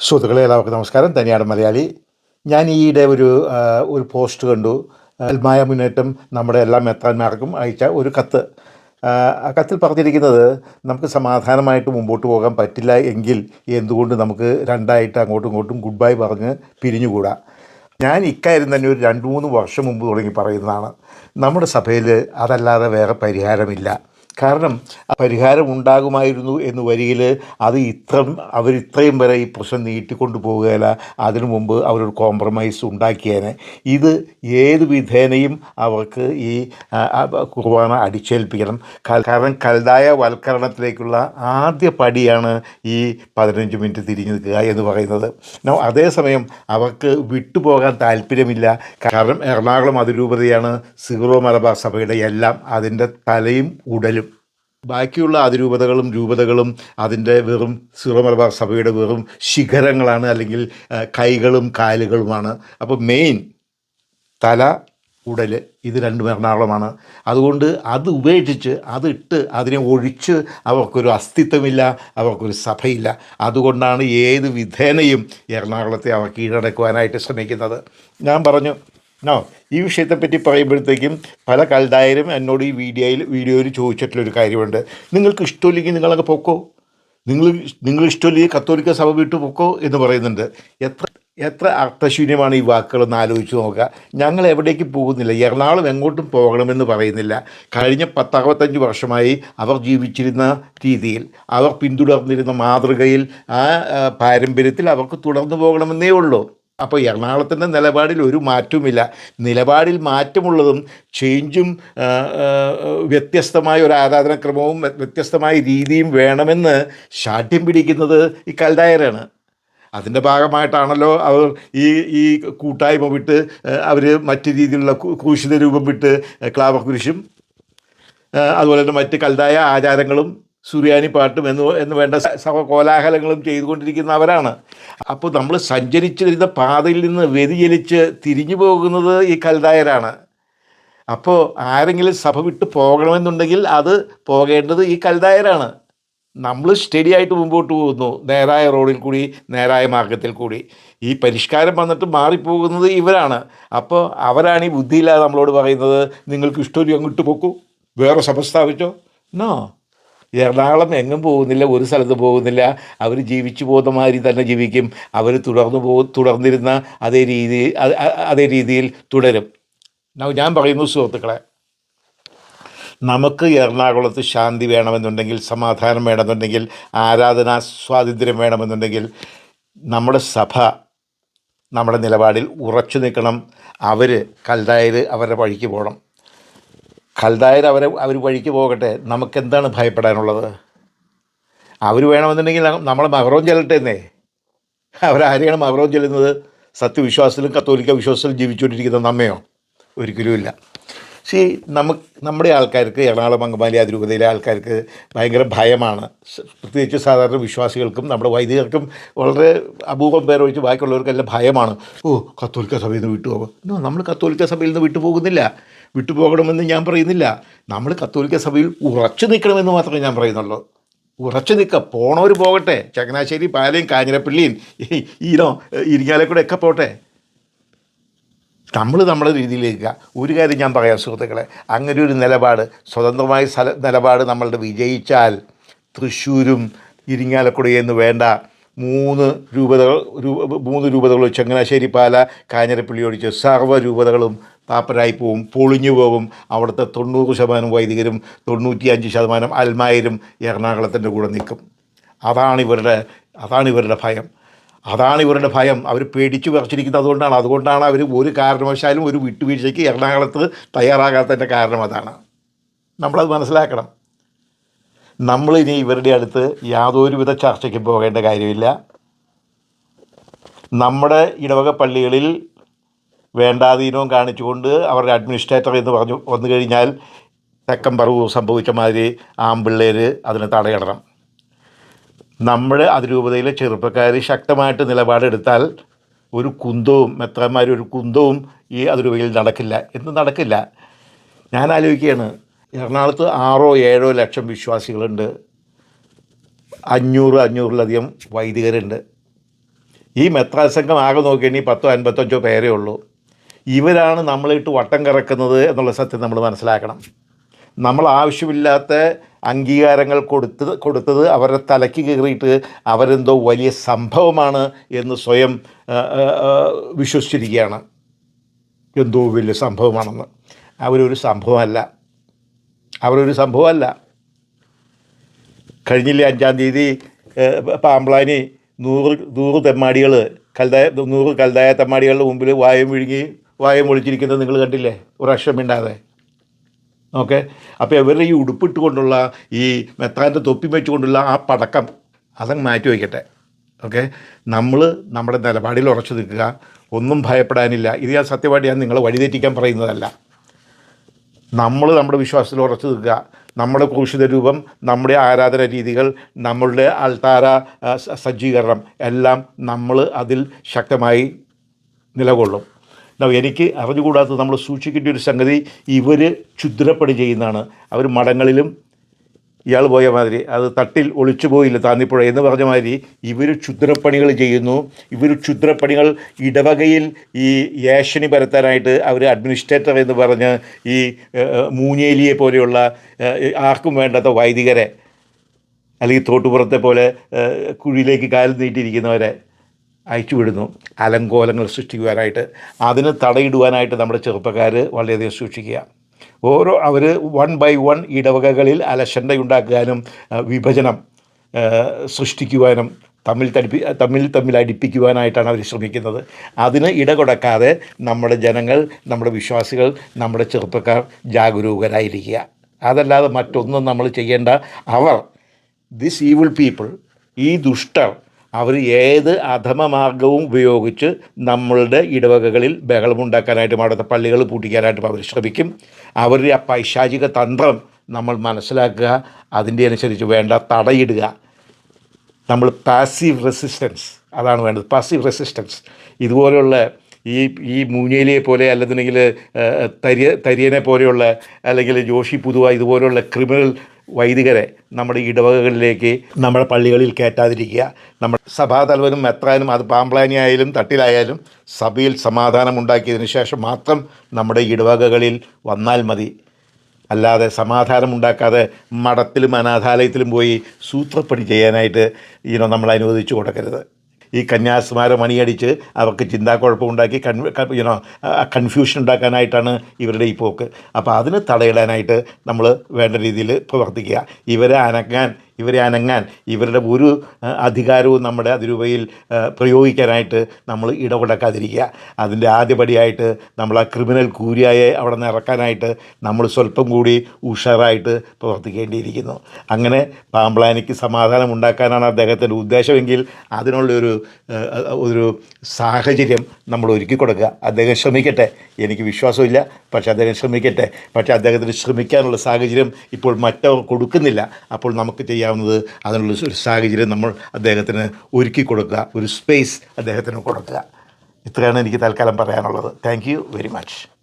സുഹൃത്തുക്കളെ എല്ലാവർക്കും നമസ്കാരം. തനിയാട് മലയാളി. ഞാൻ ഈയിടെ ഒരു ഒരു പോസ്റ്റ് കണ്ടു. അൽമായ മുന്നേറ്റം നമ്മുടെ എല്ലാ മെത്താന്മാർക്കും അയച്ച ഒരു കത്ത്. ആ, കത്തിൽ പറഞ്ഞിരിക്കുന്നത് നമുക്ക് സമാധാനമായിട്ട് മുമ്പോട്ട് പോകാൻ പറ്റില്ല എങ്കിൽ എന്തുകൊണ്ട് നമുക്ക് രണ്ടായിട്ട് അങ്ങോട്ടും ഇങ്ങോട്ടും ഗുഡ് ബൈ പറഞ്ഞ് പിരിഞ്ഞുകൂടാ? ഞാൻ ഇക്കാര്യം തന്നെ ഒരു രണ്ട് മൂന്ന് വർഷം മുമ്പ് തുടങ്ങി പറയുന്നതാണ്. നമ്മുടെ സഭയിൽ അതല്ലാതെ വേറെ പരിഹാരമില്ല. കാരണം പരിഹാരം ഉണ്ടാകുമായിരുന്നു എന്ന് വരിയിൽ അത് ഇത്രയും അവരിത്രയും വരെ ഈ പ്രശ്നം നീട്ടിക്കൊണ്ടു പോകുകയില്ല അതിനു മുമ്പ് അവരൊരു കോംപ്രമൈസ് ഉണ്ടാക്കിയേനെ. ഇത് ഏത് വിധേനയും അവർക്ക് ഈ കുർബാന അടിച്ചേൽപ്പിക്കണം. കാരണം കലതായ വൽക്കരണത്തിലേക്കുള്ള ആദ്യ പടിയാണ് ഈ പതിനഞ്ച് മിനിറ്റ് തിരിഞ്ഞു നിൽക്കുക എന്ന് പറയുന്നത്. അതേസമയം അവർക്ക് വിട്ടുപോകാൻ താല്പര്യമില്ല. കാരണം എറണാകുളം അതിരൂപതയാണ് സിറോ മലബാർ സഭയുടെ എല്ലാം അതിന്റെ തലയും ഉടലും. ബാക്കിയുള്ള അതിരൂപതകളും രൂപതകളും അതിന്റെ വെറും സിറോ മലബാർ സഭയുടെ വെറും ശിഖരങ്ങളാണ് അല്ലെങ്കിൽ കൈകളും കാലുകളുമാണ്. അപ്പോൾ മെയിൻ തല ഉടൽ ഇത് രണ്ടും എറണാകുളമാണ്. അതുകൊണ്ട് അത് ഉപേക്ഷിച്ച് അതിട്ട് അതിനെ ഒഴിച്ച് അവർക്കൊരു അസ്തിത്വമില്ല അവർക്കൊരു സഭയില്ല. അതുകൊണ്ടാണ് ഏത് വിധേനയും എറണാകുളത്തെ അവർ കീഴടക്കുവാനായിട്ട് ശ്രമിക്കുന്നത്. ഞാൻ പറഞ്ഞു നോ ഈ വിഷയത്തെപ്പറ്റി പറയുമ്പോഴത്തേക്കും പല കൽദായരും എന്നോട് ഈ വീഡിയോയിൽ വീഡിയോയിൽ ചോദിച്ചിട്ടുള്ളൊരു കാര്യമുണ്ട്. നിങ്ങൾക്ക് ഇഷ്ടമില്ലെങ്കിൽ നിങ്ങളങ്ങ് പൊക്കോ. നിങ്ങൾ നിങ്ങൾ ഇഷ്ടമില്ലെങ്കിൽ കത്തോലിക്ക സഭ വിട്ടു പൊക്കോ എന്ന് പറയുന്നുണ്ട്. എത്ര എത്ര അർത്ഥശൂന്യമാണ് ഈ വാക്കുകളെന്ന് ആലോചിച്ച് നോക്കുക. ഞങ്ങൾ എവിടേക്ക് പോകുന്നില്ല. എറണാകുളം എങ്ങോട്ടും പോകണമെന്ന് പറയുന്നില്ല. കഴിഞ്ഞ പത്തറുപത്തഞ്ച് വർഷമായി അവർ ജീവിച്ചിരുന്ന രീതിയിൽ അവർ പിന്തുടർന്നിരുന്ന മാതൃകയിൽ ആ പാരമ്പര്യത്തിൽ അവർക്ക് തുടർന്നു പോകണമെന്നേ ഉള്ളൂ. അപ്പോൾ എറണാകുളത്തിന്റെ നിലപാടിൽ ഒരു മാറ്റവുമില്ല. നിലപാടിൽ മാറ്റമുള്ളതും ചേഞ്ചും വ്യത്യസ്തമായ ഒരു ആരാധനാക്രമവും വ്യ- വ്യത്യസ്തമായ രീതിയും വേണമെന്ന് ശാഠ്യം പിടിക്കുന്നത് ഈ കൽഡായരാണ് അതിന്റെ ഭാഗമായിട്ടാണല്ലോ അവർ ഈ ഈ കൂട്ടായ്മ വിട്ട് അവർ മറ്റു രീതിയിലുള്ള കൂശിത രൂപം വിട്ട് ക്ലാവ കുരിശും അതുപോലെ തന്നെ മറ്റ് കൽതായ ആചാരങ്ങളും സുറിയാനി പാട്ടും എന്ന് എന്ന് വേണ്ട സഹ കോലാഹലങ്ങളും ചെയ്തുകൊണ്ടിരിക്കുന്നവരാണ് അപ്പോൾ നമ്മൾ സഞ്ചരിച്ചിരുന്ന പാതയിൽ നിന്ന് വ്യതിചലിച്ച് തിരിഞ്ഞു പോകുന്നത് ഈ കൽദായരാണ് അപ്പോൾ ആരെങ്കിലും സഭ വിട്ട് പോകണമെന്നുണ്ടെങ്കിൽ അത് പോകേണ്ടത് ഈ കൽദായരാണ് നമ്മൾ സ്റ്റഡി ആയിട്ട് മുമ്പോട്ട് പോകുന്നു നേരായ റോഡിൽ കൂടി നേരായ മാർഗത്തിൽ കൂടി. ഈ പരിഷ്കാരം വന്നിട്ട് മാറിപ്പോകുന്നത് ഇവരാണ്. അപ്പോൾ അവരാണ് ഈ ബുദ്ധിയില്ലാതെ നമ്മളോട് പറയുന്നത് നിങ്ങൾക്ക് ഇഷ്ടമൊരു അങ്ങോട്ട് പോക്കൂ വേറെ സഭ സ്ഥാപിച്ചോ? നോ. എറണാകുളം എങ്ങും പോകുന്നില്ല ഒരു സ്ഥലത്ത് പോകുന്നില്ല. അവർ ജീവിച്ചു പോകുന്ന മാതിരി തന്നെ ജീവിക്കും. അവർ തുടർന്നു പോ തുടർന്നിരുന്ന അതേ രീതി അതേ രീതിയിൽ തുടരും. ഞാൻ പറയുന്നു സുഹൃത്തുക്കളെ നമുക്ക് എറണാകുളത്ത് ശാന്തി വേണമെന്നുണ്ടെങ്കിൽ സമാധാനം വേണമെന്നുണ്ടെങ്കിൽ ആരാധനാ സ്വാതന്ത്ര്യം വേണമെന്നുണ്ടെങ്കിൽ നമ്മുടെ സഭ നമ്മുടെ നിലപാടിൽ ഉറച്ചു നിൽക്കണം. അവർ കൽതായർ അവരുടെ വഴിക്ക് പോകണം. കൽതായർ അവരെ അവർ വഴിക്ക് പോകട്ടെ നമുക്കെന്താണ് ഭയപ്പെടാനുള്ളത്? അവർ വേണമെന്നുണ്ടെങ്കിൽ നമ്മൾ നമ്മളെ മഹറോൻ ചെല്ലട്ടെ എന്നേ അവരാരെയാണ് മഹറോം ചെല്ലുന്നത്? സത്യവിശ്വാസത്തിലും കത്തോലിക്ക വിശ്വാസത്തിലും ജീവിച്ചുകൊണ്ടിരിക്കുന്ന നമ്മയോ? ഒരിക്കലുമില്ല സി നമുക്ക് നമ്മുടെ ആൾക്കാർക്ക് എറണാകുളം അങ്കമാലി അതിരൂപതയിലെ ആൾക്കാർക്ക് ഭയങ്കര ഭയമാണ്. പ്രത്യേകിച്ച് സാധാരണ വിശ്വാസികൾക്കും നമ്മുടെ വൈദികർക്കും വളരെ അപൂർവം പേർ ഒഴിച്ച് ബാക്കിയുള്ളവർക്കെല്ലാം ഭയമാണ്. ഓ കത്തോലിക്ക സഭയിൽ നിന്ന് വിട്ടുപോകും. നമ്മൾ കത്തോലിക്ക സഭയിൽ നിന്ന് വിട്ടുപോകുന്നില്ല. വിട്ടുപോകണമെന്ന് ഞാൻ പറയുന്നില്ല. നമ്മൾ കത്തോലിക്ക സഭയിൽ ഉറച്ചു നിൽക്കണമെന്ന് മാത്രമേ ഞാൻ പറയുന്നുള്ളൂ. ഉറച്ചു നിൽക്കുക പോണവർ പോകട്ടെ. ചങ്ങനാശ്ശേരി പാലയും കാഞ്ഞിരപ്പള്ളിയും ഈനോ ഇരിങ്ങാലക്കൂടെ ഒക്കെ പോട്ടെ. നമ്മൾ നമ്മുടെ രീതിയിലേക്ക് ഒരു കാര്യം ഞാൻ പറയാം സുഹൃത്തുക്കളെ. അങ്ങനെ ഒരു നിലപാട് സ്വതന്ത്രമായ സ്ഥല നിലപാട് നമ്മളുടെ വിജയിച്ചാൽ തൃശ്ശൂരും ഇരിങ്ങാലക്കുടയെന്ന് വേണ്ട. മൂന്ന് രൂപതകൾ രൂപ മൂന്ന് രൂപതകളും ചങ്ങനാശ്ശേരി പാല കാഞ്ഞിരപ്പള്ളി ഒഴിച്ച് സർവ രൂപതകളും പാപ്പരായി പോവും പൊളിഞ്ഞു പോകും അവിടുത്തെ തൊണ്ണൂറ് ശതമാനം വൈദികരും തൊണ്ണൂറ്റി അഞ്ച് ശതമാനം അൽമായരും എറണാകുളത്തിന്റെ കൂടെ നിൽക്കും. അതാണ് ഇവരുടെ അതാണ് ഇവരുടെ ഭയം. അതാണ് ഇവരുടെ ഭയം. അവർ പേടിച്ചു വിറച്ചിരിക്കുന്നത് അതുകൊണ്ടാണ്. അതുകൊണ്ടാണ് അവർ ഒരു കാരണവശാലും ഒരു വിട്ടുവീഴ്ചയ്ക്ക് എറണാകുളത്ത് തയ്യാറാകാത്തതിന്റെ കാരണം അതാണ്. നമ്മളത് മനസ്സിലാക്കണം. നമ്മളിനി ഇവരുടെ അടുത്ത് യാതൊരുവിധ ചർച്ചയ്ക്ക് പോകേണ്ട കാര്യമില്ല. നമ്മുടെ ഇടവക പള്ളികളിൽ വേണ്ടാധീനവും കാണിച്ചുകൊണ്ട് അവരുടെ അഡ്മിനിസ്ട്രേറ്റർ എന്ന് പറഞ്ഞു വന്നു കഴിഞ്ഞാൽ തെക്കൻ പറവ് സംഭവിച്ച മാതിരി ആമ്പിള്ളേർ അതിനെ തടയിടണം നമ്മൾ അതിരൂപതയിലെ ചെറുപ്പക്കാർ ശക്തമായിട്ട് നിലപാടെടുത്താൽ ഒരു കുന്തവും മെത്രന്മാർ ഒരു കുന്തവും ഈ അതിരൂപതയിൽ നടക്കില്ല. എന്ന് നടക്കില്ല. ഞാൻ ആലോചിക്കുകയാണ്. എറണാകുളത്ത് ആറോ ഏഴോ ലക്ഷം വിശ്വാസികളുണ്ട്. അഞ്ഞൂറ് അഞ്ഞൂറിലധികം വൈദികരുണ്ട്. ഈ മെത്രാസംഘം ആകെ നോക്കിയാണെങ്കിൽ പത്തോ അൻപത്തഞ്ചോ പേരേ ഉള്ളൂ. ഇവരാണ് നമ്മളിട്ട് വട്ടം കറക്കുന്നത് എന്നുള്ള സത്യം നമ്മൾ മനസ്സിലാക്കണം. നമ്മൾ ആവശ്യമില്ലാത്ത അംഗീകാരങ്ങൾ കൊടുത്ത് കൊടുത്തത് അവരുടെ തലയ്ക്ക് കയറിയിട്ട് അവരെന്തോ വലിയ സംഭവമാണ് എന്ന് സ്വയം വിശ്വസിച്ചിരിക്കുകയാണ്. എന്തോ വലിയ സംഭവമാണെന്ന്. അവരൊരു സംഭവമല്ല. അവരൊരു സംഭവമല്ല. കഴിഞ്ഞില്ലേ അഞ്ചാം തീയതി പാമ്പ്ലാനി നൂറ് നൂറ് തെമ്മാടികൾ കൽതായ നൂറ് കൽതായ തെമ്മാടികളുടെ മുമ്പിൽ വായം വിഴുങ്ങി വായം ഒളിച്ചിരിക്കുന്നത് നിങ്ങൾ കണ്ടില്ലേ? ഒരു അക്ഷമിണ്ടാതെ ഓക്കെ? അപ്പോൾ ഇവരുടെ ഈ ഉടുപ്പിട്ട് കൊണ്ടുള്ള ഈ മെത്താന്റെ തൊപ്പി വെച്ചുകൊണ്ടുള്ള ആ പടക്കം അതങ്ങ് മാറ്റി വയ്ക്കട്ടെ. ഓക്കെ? നമ്മൾ നമ്മുടെ നിലപാടിൽ ഉറച്ചു നിൽക്കുക. ഒന്നും ഭയപ്പെടാനില്ല. ഇത് ഞാൻ സത്യമായിട്ട് ഞാൻ നിങ്ങളെ വഴിതെറ്റിക്കാൻ പറയുന്നതല്ല. നമ്മൾ നമ്മുടെ വിശ്വാസത്തിൽ ഉറച്ചു നിൽക്കുക. നമ്മുടെ ക്രൂശിത രൂപം നമ്മുടെ ആരാധന രീതികൾ നമ്മളുടെ അൾത്താര സജ്ജീകരണം എല്ലാം നമ്മൾ അതിൽ ശക്തമായി നിലകൊള്ളും. എനിക്ക് അറിഞ്ഞുകൂടാത്തത് നമ്മൾ സൂക്ഷിക്കേണ്ട ഒരു സംഗതി ഇവർ ക്ഷുദ്രപ്പണി ചെയ്യുന്നതാണ്. അവർ മഠങ്ങളിലും ഇയാൾ പോയ മാതിരി അത് തട്ടിൽ ഒളിച്ചു പോയില്ല താന്നിപ്പുഴ എന്ന് പറഞ്ഞ മാതിരി ഇവർ ക്ഷുദ്രപ്പണികൾ ചെയ്യുന്നു. ഇവർ ക്ഷുദ്രപ്പണികൾ ഇടവകയിൽ ഈ ഏഷണി പരത്താനായിട്ട് അവർ അഡ്മിനിസ്ട്രേറ്റർ എന്ന് പറഞ്ഞ് ഈ മൂഞ്ഞേലിയെ പോലെയുള്ള ആർക്കും വേണ്ടാത്ത വൈദികരെ അല്ലെങ്കിൽ തോട്ടുപുറത്തെ പോലെ കുഴിയിലേക്ക് കാൽ നീട്ടിയിരിക്കുന്നവരെ അയച്ചു വിടുന്നു. അലങ്കോലങ്ങൾ സൃഷ്ടിക്കുവാനായിട്ട് അതിന് തടയിടുവാനായിട്ട് നമ്മുടെ ചെറുപ്പക്കാർ വളരെയധികം സൂക്ഷിക്കുക. ഓരോ അവർ വൺ ബൈ വൺ ഇടവകകളിൽ അലശണ്ടയുണ്ടാക്കാനും വിഭജനം സൃഷ്ടിക്കുവാനും തമ്മിൽ തടിപ്പി തമ്മിൽ തമ്മിൽ അടിപ്പിക്കുവാനായിട്ടാണ് അവർ ശ്രമിക്കുന്നത്. അതിന് ഇടകൊടക്കാതെ നമ്മുടെ ജനങ്ങൾ നമ്മുടെ വിശ്വാസികൾ നമ്മുടെ ചെറുപ്പക്കാർ ജാഗരൂകരായിരിക്കുക. അതല്ലാതെ മറ്റൊന്നും നമ്മൾ ചെയ്യേണ്ട അവർ ദിസ് ഈവിൾ പീപ്പിൾ ഈ ദുഷ്ടർ അവർ ഏത് അധമ മാർഗവും ഉപയോഗിച്ച് നമ്മളുടെ ഇടവകകളിൽ ബഹളമുണ്ടാക്കാനായിട്ടും അവിടുത്തെ പള്ളികൾ പൂട്ടിക്കാനായിട്ടും അവർ ശ്രമിക്കും. അവരുടെ ആ പൈശാചിക തന്ത്രം നമ്മൾ മനസ്സിലാക്കുക അതിന്റെ അനുസരിച്ച് വേണ്ട തടയിടുക. നമ്മൾ പാസീവ് റെസിസ്റ്റൻസ് അതാണ് വേണ്ടത്. പാസീവ് റെസിസ്റ്റൻസ് ഇതുപോലെയുള്ള ഈ ഈ മൂഞ്ഞേലിയെ പോലെ അല്ലെന്നുണ്ടെങ്കിൽ തരിയ തരിയനെ പോലെയുള്ള അല്ലെങ്കിൽ ജോഷി പുതുവ ഇതുപോലെയുള്ള ക്രിമിനൽ വൈദികരെ നമ്മുടെ ഇടവകകളിലേക്ക് നമ്മുടെ പള്ളികളിൽ കയറ്റാതിരിക്കുക. നമ്മുടെ സഭാതലവനും മെത്രാനും അത് പാമ്പ്ലാനി ആയാലും തട്ടിലായാലും സഭയിൽ സമാധാനം ഉണ്ടാക്കിയതിന് ശേഷം മാത്രം നമ്മുടെ ഇടവകകളിൽ വന്നാൽ മതി. അല്ലാതെ സമാധാനം ഉണ്ടാക്കാതെ മഠത്തിലും അനാഥാലയത്തിലും പോയി സൂത്രപ്പണി ചെയ്യാനായിട്ട് ഇതിനോ നമ്മൾ അനുവദിച്ചു കൊടുക്കരുത്. ഈ കന്യാസ്മാരെ മണിയടിച്ച് അവർക്ക് ചിന്താക്കുഴപ്പമുണ്ടാക്കി കൺ യുനോ കൺഫ്യൂഷൻ ഉണ്ടാക്കാനായിട്ടാണ് ഇവരുടെ ഈ പോക്ക്. അപ്പോൾ അതിന് തടയിടാനായിട്ട് നമ്മൾ വേണ്ട രീതിയിൽ പ്രവർത്തിക്കുക. ഇവരെ അനങ്ങാൻ ഇവരെ അനങ്ങാൻ ഇവരുടെ ഒരു അധികാരവും നമ്മുടെ അതിരൂപയിൽ പ്രയോഗിക്കാനായിട്ട് നമ്മൾ ഇടപെടക്കാതിരിക്കുക. അതിന്റെ ആദ്യപടിയായിട്ട് നമ്മൾ ആ ക്രിമിനൽ കൂരിയായെ അവിടെ നിന്ന് ഇറക്കാനായിട്ട് നമ്മൾ സ്വല്പം കൂടി ഉഷാറായിട്ട് പ്രവർത്തിക്കേണ്ടിയിരിക്കുന്നു. അങ്ങനെ പാമ്പ്ലാനിക്ക് സമാധാനം ഉണ്ടാക്കാനാണ് അദ്ദേഹത്തിന്റെ ഉദ്ദേശമെങ്കിൽ അതിനുള്ളൊരു ഒരു സാഹചര്യം നമ്മൾ ഒരുക്കി കൊടുക്കുക. അദ്ദേഹം ശ്രമിക്കട്ടെ എനിക്ക് വിശ്വാസമില്ല പക്ഷേ അദ്ദേഹം ശ്രമിക്കട്ടെ. പക്ഷേ അദ്ദേഹത്തിന് ശ്രമിക്കാനുള്ള സാഹചര്യം ഇപ്പോൾ മറ്റവർ കൊടുക്കുന്നില്ല. അപ്പോൾ നമുക്ക് ചെയ്യാവുന്നത് അതിനുള്ള ഒരു സാഹചര്യം നമ്മൾ അദ്ദേഹത്തിന് ഒരുക്കി കൊടുക്കുക ഒരു സ്പേസ് അദ്ദേഹത്തിന് കൊടുക്കുക. ഇത്രയാണ് എനിക്ക് തൽക്കാലം പറയാനുള്ളത്. Thank you very much